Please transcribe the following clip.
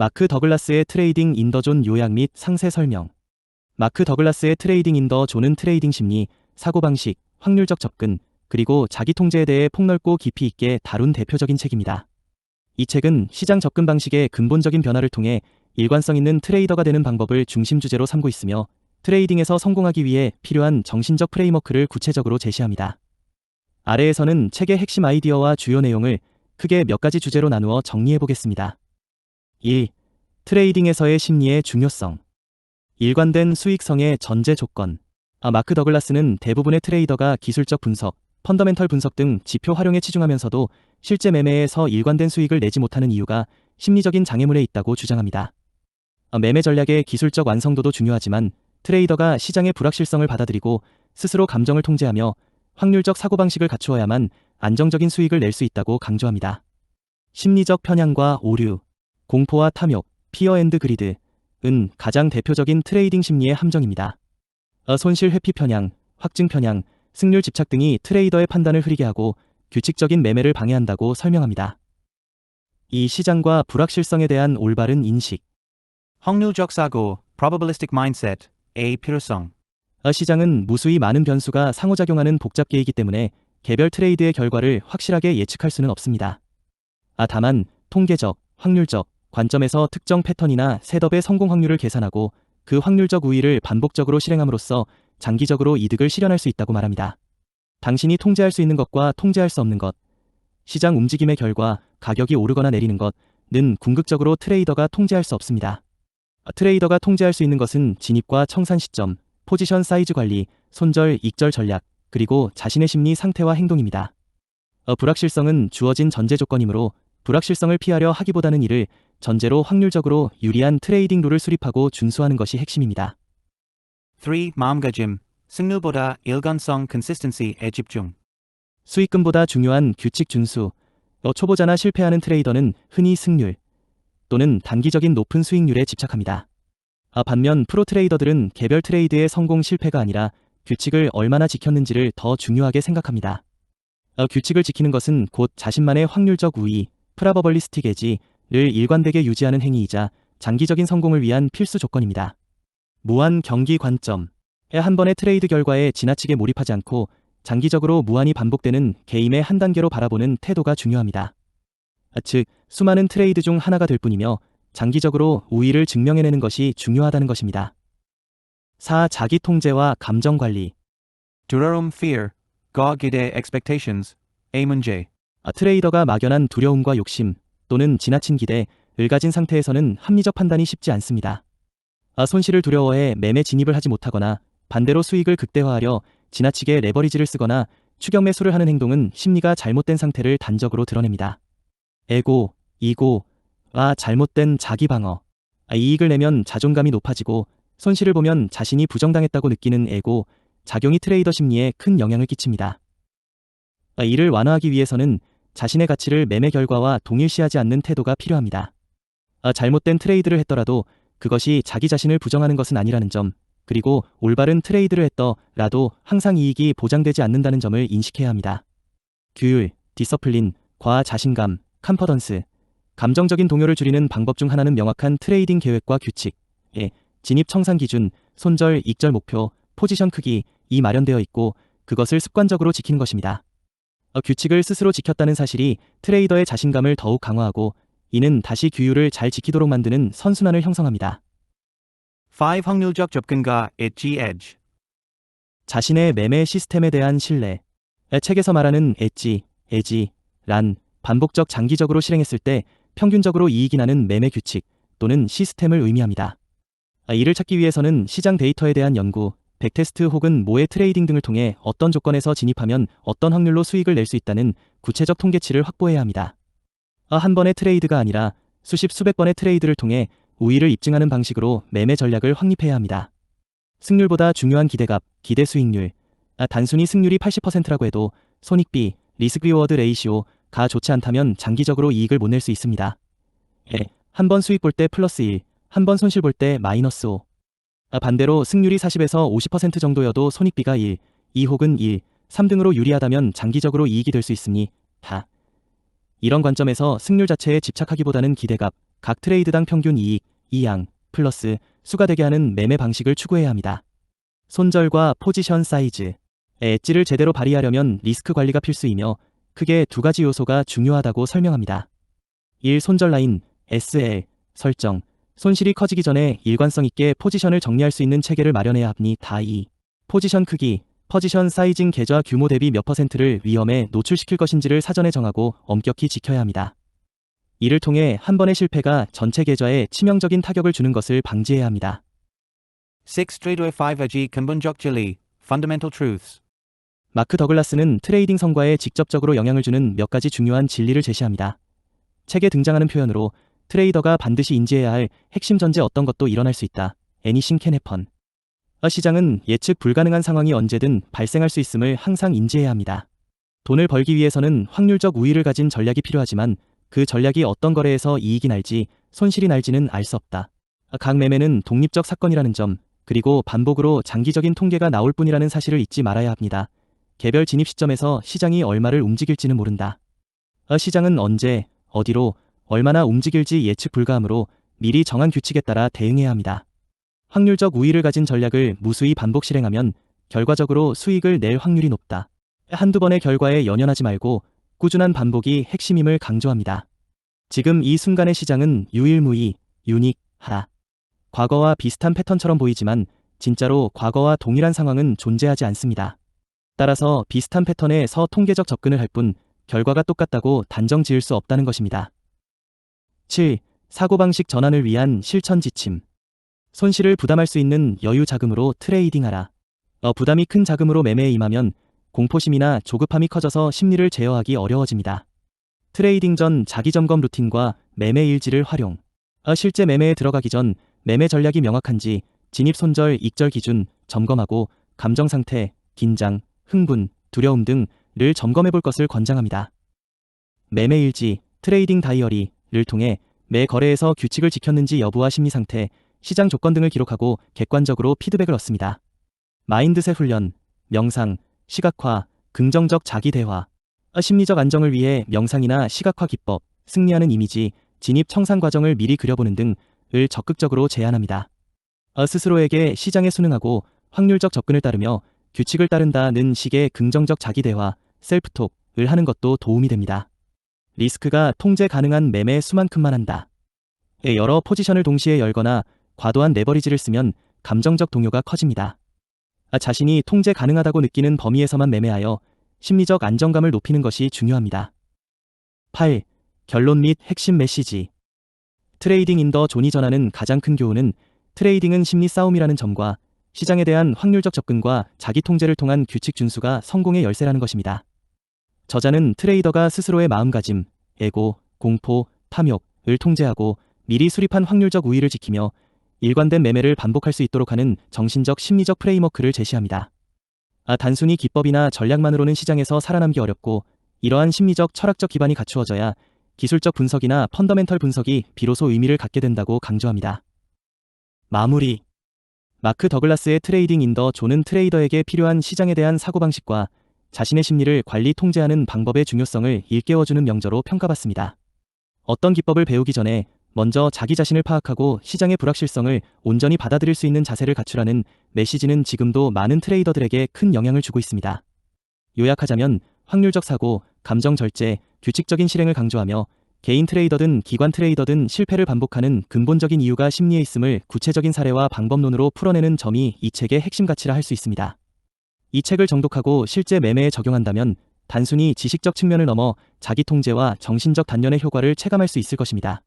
마크 더글라스의 트레이딩 인더존 요약 및 상세 설명. 마크 더글라스의 트레이딩 인더존은 트레이딩 심리, 사고방식, 확률적 접근, 그리고 자기 통제에 대해 폭넓고 깊이 있게 다룬 대표적인 책입니다. 이 책은 시장 접근 방식의 근본적인 변화를 통해 일관성 있는 트레이더가 되는 방법을 중심 주제로 삼고 있으며 트레이딩에서 성공하기 위해 필요한 정신적 프레임워크를 구체적으로 제시합니다. 아래에서는 책의 핵심 아이디어와 주요 내용을 크게 몇 가지 주제로 나누어 정리해 보겠습니다. 1. 트레이딩에서의 심리의 중요성. 일관된 수익성의 전제 조건. 아, 마크 더글라스는 대부분의 트레이더가 기술적 분석, 펀더멘털 분석 등 지표 활용에 치중하면서도 실제 매매에서 일관된 수익을 내지 못하는 이유가 심리적인 장애물에 있다고 주장합니다. 아, 매매 전략의 기술적 완성도도 중요하지만 트레이더가 시장의 불확실성을 받아들이고 스스로 감정을 통제하며 확률적 사고방식을 갖추어야만 안정적인 수익을 낼 수 있다고 강조합니다. 심리적 편향과 오류. 공포와 탐욕, 피어 앤드 그리드, 은 가장 대표적인 트레이딩 심리의 함정입니다. 어, 손실 회피 편향, 확증 편향, 승률 집착 등이 트레이더의 판단을 흐리게 하고 규칙적인 매매를 방해한다고 설명합니다. 이 시장과 불확실성에 대한 올바른 인식. 확률적 사고, probabilistic mindset, A 필요성. 어, 시장은 무수히 많은 변수가 상호작용하는 복잡계이기 때문에 개별 트레이드의 결과를 확실하게 예측할 수는 없습니다. 아, 다만 통계적, 확률적, 관점에서 특정 패턴이나 셋업의 성공 확률을 계산하고 그 확률적 우위를 반복적으로 실행함으로써 장기적으로 이득을 실현할 수 있다고 말합니다. 당신이 통제할 수 있는 것과 통제할 수 없는 것, 시장 움직임의 결과 가격이 오르거나 내리는 것는 궁극적으로 트레이더가 통제할 수 없습니다. 트레이더가 통제할 수 있는 것은 진입과 청산 시점, 포지션 사이즈 관리, 손절, 익절 전략, 그리고 자신의 심리 상태와 행동입니다. 어, 불확실성은 주어진 전제 조건이므로 불확실성을 피하려 하기보다는 이를 전제로 확률적으로 유리한 트레이딩 룰을 수립하고 준수하는 것이 핵심입니다. 3. 마음가짐. 승률보다 일관성 consistency에 집중. 수익금보다 중요한 규칙 준수. 어, 초보자나 실패하는 트레이더는 흔히 승률 또는 단기적인 높은 수익률에 집착합니다. 아, 반면 프로 트레이더들은 개별 트레이드의 성공 실패가 아니라 규칙을 얼마나 지켰는지를 더 중요하게 생각합니다. 어, 규칙을 지키는 것은 곧 자신만의 확률적 우위, 프라버벌리스틱 에지, 를 일관되게 유지하는 행위이자 장기적인 성공을 위한 필수 조건입니다. 무한 경기 관점. 한 번의 트레이드 결과에 지나치게 몰입하지 않고 장기적으로 무한히 반복되는 게임의 한 단계로 바라보는 태도가 중요합니다. 즉, 수많은 트레이드 중 하나가 될 뿐이며 장기적으로 우위를 증명해내는 것이 중요하다는 것입니다. 4. 자기 통제와 감정 관리. 두려움 fear, 거 기대 expectations, A 문제. 아, 트레이더가 막연한 두려움과 욕심, 또는 지나친 기대, 을 가진 상태에서는 합리적 판단이 쉽지 않습니다. 아, 손실을 두려워해 매매 진입을 하지 못하거나 반대로 수익을 극대화하려 지나치게 레버리지를 쓰거나 추격 매수를 하는 행동은 심리가 잘못된 상태를 단적으로 드러냅니다. 에고, 이고, 아 잘못된 자기 방어. 아, 이익을 내면 자존감이 높아지고 손실을 보면 자신이 부정당했다고 느끼는 에고, 작용이 트레이더 심리에 큰 영향을 끼칩니다. 아, 이를 완화하기 위해서는 자신의 가치를 매매 결과와 동일시하지 않는 태도가 필요합니다. 아, 잘못된 트레이드를 했더라도 그것이 자기 자신을 부정하는 것은 아니라는 점, 그리고 올바른 트레이드를 했더라도 항상 이익이 보장되지 않는다는 점을 인식해야 합니다. 규율, 디서플린, 과아 자신감, 컴퍼던스, 감정적인 동요를 줄이는 방법 중 하나는 명확한 트레이딩 계획과 규칙, 예, 진입 청산 기준, 손절, 익절 목표, 포지션 크기, 이 마련되어 있고 그것을 습관적으로 지키는 것입니다. 어, 규칙을 스스로 지켰다는 사실이 트레이더의 자신감을 더욱 강화하고 이는 다시 규율을 잘 지키도록 만드는 선순환을 형성합니다. 5. 확률적 접근과 엣지 edge. 자신의 매매 시스템에 대한 신뢰. 책에서 말하는 엣지, 에지, 란, 반복적 장기적으로 실행했을 때 평균적으로 이익이 나는 매매 규칙 또는 시스템을 의미합니다. 아, 이를 찾기 위해서는 시장 데이터에 대한 연구, 백테스트 혹은 모의 트레이딩 등을 통해 어떤 조건에서 진입하면 어떤 확률로 수익을 낼 수 있다는 구체적 통계치를 확보해야 합니다. 아, 한 번의 트레이드가 아니라 수십 수백 번의 트레이드를 통해 우위를 입증하는 방식으로 매매 전략을 확립해야 합니다. 승률보다 중요한 기대값, 기대 수익률. 아, 단순히 승률이 80%라고 해도 손익비, 리스크 리워드 레이시오가 좋지 않다면 장기적으로 이익을 못 낼 수 있습니다. 예, 한번 수익 볼 때 플러스 1, 한 번 손실 볼 때 마이너스 5. 아, 반대로 승률이 40에서 50% 정도여도 손익비가 1, 2 혹은 1, 3등으로 유리하다면 장기적으로 이익이 될 수 있으니 다. 이런 관점에서 승률 자체에 집착하기보다는 기대값, 각 트레이드당 평균 이익, 이양, 플러스 수가 되게 하는 매매 방식을 추구해야 합니다. 손절과 포지션 사이즈. 엣지를 제대로 발휘하려면 리스크 관리가 필수이며 크게 두 가지 요소가 중요하다고 설명합니다. 1. 손절 라인, SL, 설정. 손실이 커지기 전에 일관성 있게 포지션을 정리할 수 있는 체계를 마련해야 합니다. 2. 포지션 크기, 포지션 사이징 계좌 규모 대비 몇 퍼센트를 위험에 노출시킬 것인지를 사전에 정하고 엄격히 지켜야 합니다. 이를 통해 한 번의 실패가 전체 계좌에 치명적인 타격을 주는 것을 방지해야 합니다. 6. Trader 5의 근본적 진리, Fundamental Truths. 마크 더글라스는 트레이딩 성과에 직접적으로 영향을 주는 몇 가지 중요한 진리를 제시합니다. 책에 등장하는 표현으로 트레이더가 반드시 인지해야 할 핵심 전제 어떤 것도 일어날 수 있다. 애니싱 캐네펀. 어, 시장은 예측 불가능한 상황이 언제든 발생할 수 있음을 항상 인지해야 합니다. 돈을 벌기 위해서는 확률적 우위를 가진 전략이 필요하지만 그 전략이 어떤 거래에서 이익이 날지 손실이 날지는 알 수 없다. 각 매매는 독립적 사건이라는 점, 그리고 반복으로 장기적인 통계가 나올 뿐이라는 사실을 잊지 말아야 합니다. 개별 진입 시점에서 시장이 얼마를 움직일지는 모른다. 어, 시장은 언제, 어디로, 얼마나 움직일지 예측 불가하므로 미리 정한 규칙에 따라 대응해야 합니다. 확률적 우위를 가진 전략을 무수히 반복 실행하면 결과적으로 수익을 낼 확률이 높다. 한두 번의 결과에 연연하지 말고 꾸준한 반복이 핵심임을 강조합니다. 지금 이 순간의 시장은 유일무이, 유닉, 하다. 과거와 비슷한 패턴처럼 보이지만 진짜로 과거와 동일한 상황은 존재하지 않습니다. 따라서 비슷한 패턴에 서 통계적 접근을 할 뿐 결과가 똑같다고 단정 지을 수 없다는 것입니다. 7. 사고방식 전환을 위한 실천 지침. 손실을 부담할 수 있는 여유 자금으로 트레이딩하라. 어, 부담이 큰 자금으로 매매에 임하면 공포심이나 조급함이 커져서 심리를 제어하기 어려워집니다. 트레이딩 전 자기 점검 루틴과 매매 일지를 활용. 어, 실제 매매에 들어가기 전 매매 전략이 명확한지 진입 손절 익절 기준 점검하고 감정 상태, 긴장, 흥분, 두려움 등을 점검해 볼 것을 권장합니다. 매매 일지, 트레이딩 다이어리 를 통해 매 거래에서 규칙을 지켰는지 여부와 심리 상태, 시장 조건 등을 기록하고 객관적으로 피드백을 얻습니다. 마인드셋 훈련, 명상, 시각화, 긍정적 자기 대화, 심리적 안정을 위해 명상이나 시각화 기법, 승리하는 이미지, 진입 청산 과정을 미리 그려보는 등을 적극적으로 제안합니다. 어, 스스로에게 시장에 순응하고 확률적 접근을 따르며 규칙을 따른다는 식의 긍정적 자기 대화, 셀프톡을 하는 것도 도움이 됩니다. 리스크가 통제 가능한 매매 수만큼만 한다. 예, 여러 포지션을 동시에 열거나 과도한 레버리지를 쓰면 감정적 동요가 커집니다. 아, 자신이 통제 가능하다고 느끼는 범위에서만 매매하여 심리적 안정감을 높이는 것이 중요합니다. 8. 결론 및 핵심 메시지. 트레이딩 인더 존이 전하는 가장 큰 교훈은 트레이딩은 심리 싸움이라는 점과 시장에 대한 확률적 접근과 자기 통제를 통한 규칙 준수가 성공의 열쇠라는 것입니다. 저자는 트레이더가 스스로의 마음가짐, 에고, 공포, 탐욕을 통제하고 미리 수립한 확률적 우위를 지키며 일관된 매매를 반복할 수 있도록 하는 정신적 심리적 프레임워크를 제시합니다. 아, 단순히 기법이나 전략만으로는 시장에서 살아남기 어렵고 이러한 심리적 철학적 기반이 갖추어져야 기술적 분석이나 펀더멘털 분석이 비로소 의미를 갖게 된다고 강조합니다. 마무리 마크 더글라스의 트레이딩 인더 존은 트레이더에게 필요한 시장에 대한 사고방식과 자신의 심리를 관리 통제하는 방법의 중요성을 일깨워주는 명저로 평가받습니다. 어떤 기법을 배우기 전에 먼저 자기 자신을 파악하고 시장의 불확실성을 온전히 받아들일 수 있는 자세를 갖추라는 메시지는 지금도 많은 트레이더들에게 큰 영향을 주고 있습니다. 요약하자면 확률적 사고, 감정 절제, 규칙적인 실행을 강조하며 개인 트레이더든 기관 트레이더든 실패를 반복하는 근본적인 이유가 심리에 있음을 구체적인 사례와 방법론으로 풀어내는 점이 이 책의 핵심 가치라 할 수 있습니다. 이 책을 정독하고 실제 매매에 적용한다면 단순히 지식적 측면을 넘어 자기 통제와 정신적 단련의 효과를 체감할 수 있을 것입니다.